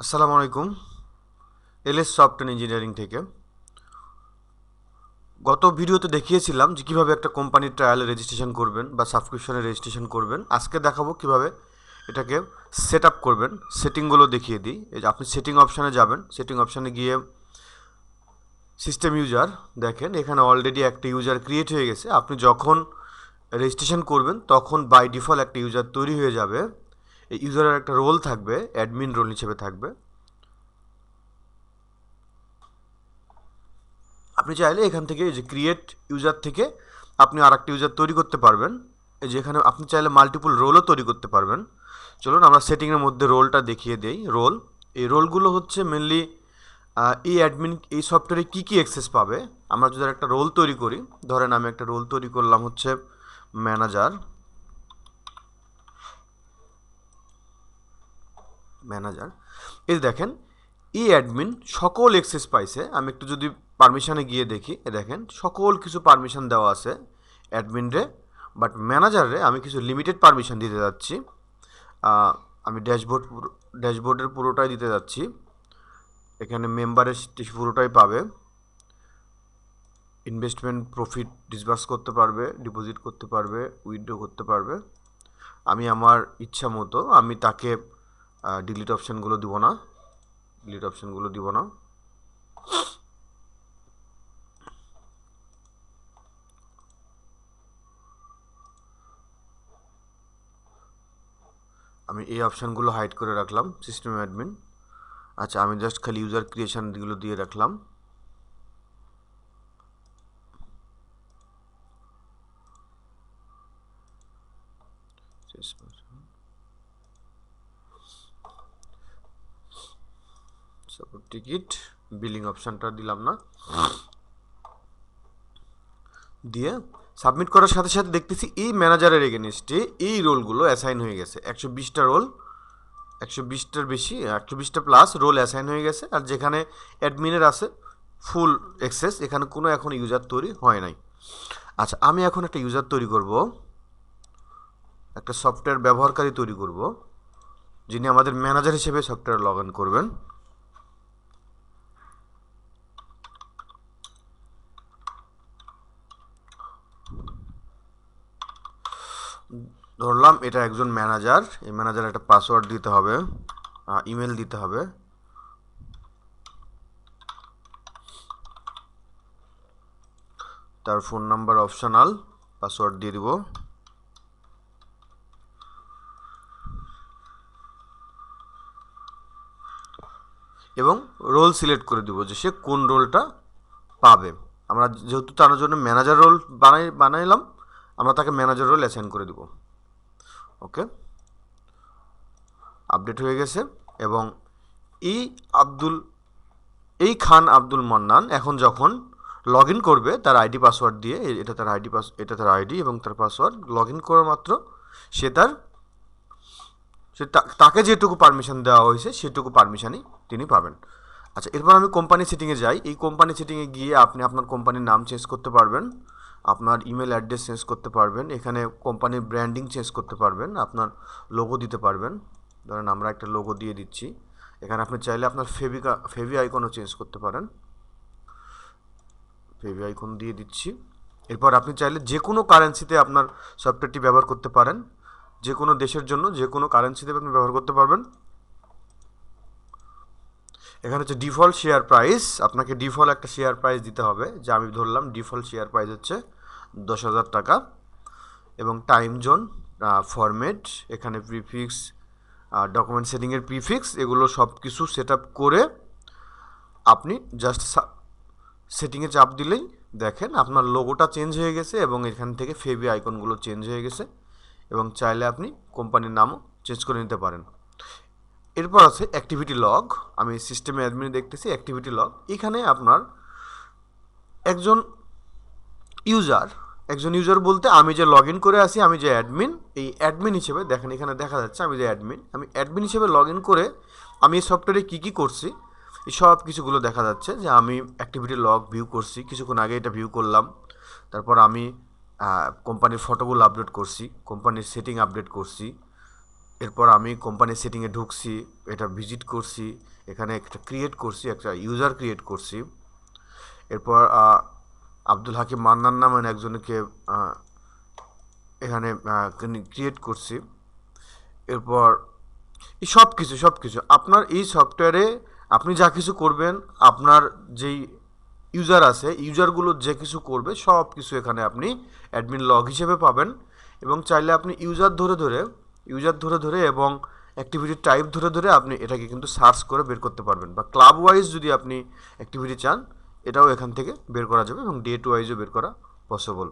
আসসালামু আলাইকুম। LS software engineering থেকে। গত ভিডিওতে দেখিয়েছিলাম যে কীভাবে একটা কোম্পানির ট্রায়ালে রেজিস্ট্রেশন করবেন বা সাবস্ক্রিপশনে রেজিস্ট্রেশন করবেন। আজকে দেখাবো কীভাবে এটাকে সেট আপ করবেন সেটিংগুলো দেখিয়ে দিই। আপনি সেটিং অপশানে যাবেন। সেটিং অপশানে গিয়ে সিস্টেম ইউজার দেখেন, এখানে অলরেডি একটা ইউজার ক্রিয়েট হয়ে গেছে। আপনি যখন রেজিস্ট্রেশন করবেন, তখন বাই ডিফল্ট একটা ইউজার তৈরি হয়ে যাবে। এই ইউজারের একটা রোল থাকবে অ্যাডমিন রোল হিসেবে থাকবে। আপনি চাইলে এখান থেকে যে ক্রিয়েট ইউজার থেকে আপনি আর একটা ইউজার তৈরি করতে পারবেন। এই যে এখানে আপনি চাইলে মাল্টিপল রোলও তৈরি করতে পারবেন। চলুন আমরা সেটিংয়ের মধ্যে রোলটা দেখিয়ে দেই রোল এই রোলগুলো হচ্ছে মেনলি এই অ্যাডমিন এই সফটওয়্যারে কী কী অ্যাক্সেস পাবে? আমরা যদি একটা রোল তৈরি করি, ধরেন আমি একটা রোল তৈরি করলাম হচ্ছে ম্যানেজার ম্যানেজার এই দেখেন ই অ্যাডমিন সকল এক্সেস পাইছে। আমি একটু যদি পারমিশানে গিয়ে দেখি এ দেখেন, সকল কিছু পারমিশন দেওয়া আছে অ্যাডমিনরে বাট ম্যানেজারে আমি কিছু লিমিটেড পারমিশন দিতে যাচ্ছি। আমি ড্যাশবোর্ড ড্যাশবোর্ডের পুরোটাই দিতে যাচ্ছি। এখানে মেম্বারের পুরোটাই পাবে। ইনভেস্টমেন্ট প্রফিট ডিসবার্স করতে পারবে ডিপোজিট করতে পারবে উইথড্র করতে পারবে। আমি আমার ইচ্ছা মতো, আমি তাকে ডিলিট অপশানগুলো দিব না। ডিলিট অপশানগুলো দিব না। আমি এই অপশানগুলো হাইড করে রাখলাম সিস্টেম অ্যাডমিন আচ্ছা আমি জাস্ট খালি ইউজার ক্রিয়েশনগুলো দিয়ে রাখলাম। টিকিট বিলিং অপশানটা দিলাম না। দিয়ে সাবমিট করার সাথে সাথে দেখতেছি এই ম্যানেজারের এগেনিস্টে এই রোলগুলো অ্যাসাইন হয়ে গেছে। একশো বিশটা রোল, একশো বিশটার বেশি, একশো বিশটা প্লাস রোল অ্যাসাইন হয়ে গেছে। আর যেখানে অ্যাডমিনের আছে ফুল অ্যাক্সেস এখানে কোনো এখন ইউজার তৈরি হয় নাই। আচ্ছা আমি এখন একটা ইউজার তৈরি করব। একটা সফটওয়্যার ব্যবহারকারী তৈরি করব, যিনি আমাদের ম্যানেজার হিসেবে সফটওয়্যার লগ করবেন। ধরলাম এটা একজন ম্যানেজার এই ম্যানেজার একটা পাসওয়ার্ড দিতে হবে ইমেল দিতে হবে। তার ফোন নাম্বার অপশনাল পাসওয়ার্ড দিয়ে দিব। এবং রোল সিলেক্ট করে দিব যে সে কোন রোলটা পাবে। আমরা যেহেতু তার জন্য ম্যানেজার রোল বানাই বানাইলাম আমরা তাকে ম্যানেজার রোল অ্যাসাইন করে দিব। ওকে আপডেট হয়ে গেছে এবং এই আব্দুল, এই খান আব্দুল মান্নান এখন যখন লগ করবে, তার আইডি পাসওয়ার্ড দিয়ে, এটা তার আইডি পাস এটা তার আইডি এবং তার পাসওয়ার্ড লগ ইন করা মাত্র সে তার, সে তাকে যেটুকু পারমিশন দেওয়া হয়েছে, সেটুকু পারমিশনই তিনি পাবেন। আচ্ছা এরপর আমি কোম্পানি সেটিংয়ে যাই। এই কোম্পানি সেটিংয়ে গিয়ে আপনি আপনার কোম্পানির নাম চেঞ্জ করতে পারবেন। আপনার ইমেল অ্যাড্রেস চেঞ্জ করতে পারবেন, এখানে কোম্পানির ব্র্যান্ডিং চেঞ্জ করতে পারবেন, আপনার লোগো দিতে পারবেন। ধরেন আমরা একটা লোগো দিয়ে দিচ্ছি, এখানে আপনি চাইলে আপনার ফেভিকা ফেভি আইকনও চেঞ্জ করতে পারেন। ফেভি আইকন দিয়ে দিচ্ছি। এরপর আপনি চাইলে যে কোনো কারেন্সিতে আপনার সফটওয়্যারটি ব্যবহার করতে পারেন, যে কোনো দেশের জন্য যে কোনো কারেন্সিতে আপনি ব্যবহার করতে পারবেন। এখানে হচ্ছে ডিফল্ট শেয়ার প্রাইস আপনাকে ডিফল্ট একটা শেয়ার প্রাইস দিতে হবে, যে আমি ধরলাম ডিফল্ট শেয়ার প্রাইস হচ্ছে দশ হাজার টাকা এবং টাইম জোন ফরম্যাট এখানে প্রিফিক্স ডকুমেন্ট সেটিংয়ের প্রিফিক্স এগুলো সব কিছু সেট করে আপনি জাস্ট সেটিংয়ে চাপ দিলেই দেখেন আপনার লোগোটা চেঞ্জ হয়ে গেছে এবং এখান থেকে ফেবি আইকনগুলো চেঞ্জ হয়ে গেছে এবং চাইলে আপনি কোম্পানির নামও চেঞ্জ করে নিতে পারেন। এরপর আছে অ্যাক্টিভিটি লগ আমি সিস্টেমে অ্যাডমিনে দেখতেছি অ্যাক্টিভিটি লগ এখানে আপনার একজন ইউজার একজন ইউজার বলতে, আমি যে লগ ইন করে আসি আমি যে অ্যাডমিন এই অ্যাডমিন হিসেবে দেখেন, এখানে দেখা যাচ্ছে আমি যে অ্যাডমিন আমি অ্যাডমিন হিসেবে লগ ইন করে আমি এই সফটওয়্যারে কী কী করছি, এই সব কিছুগুলো দেখা যাচ্ছে যে আমি অ্যাক্টিভিটি লগ ভিউ করছি, কিছুক্ষণ আগে এটা ভিউ করলাম, তারপর আমি কোম্পানির ফটোগুলো আপডেট করছি কোম্পানির সেটিং আপডেট করছি, এরপর আমি কোম্পানির সেটিংয়ে ঢুকছি, এটা ভিজিট করছি, এখানে একটা ক্রিয়েট করছি, একটা ইউজার ক্রিয়েট করছি, এরপর আব্দুল হাকিম মান্নান নামের একজনকে এখানে ক্রিয়েট করছি। এরপর, এই সব কিছু সব কিছু আপনার এই সফটওয়্যারে আপনি যা কিছু করবেন, আপনার যেই ইউজার আছে ইউজারগুলো যে কিছু করবে সব কিছু এখানে আপনি অ্যাডমিন লগ হিসেবে পাবেন। এবং চাইলে আপনি ইউজার ধরে ধরে ইউজার ধরে ধরে এবং অ্যাক্টিভিটি টাইপ ধরে ধরে আপনি এটাকে কিন্তু সার্চ করে বের করতে পারবেন। বা ক্লাব ওয়াইজ যদি আপনি অ্যাক্টিভিটি চান এটাও এখান থেকে বের করা যাবে এবং ডে টু ওয়াইজও বের করা পসিবল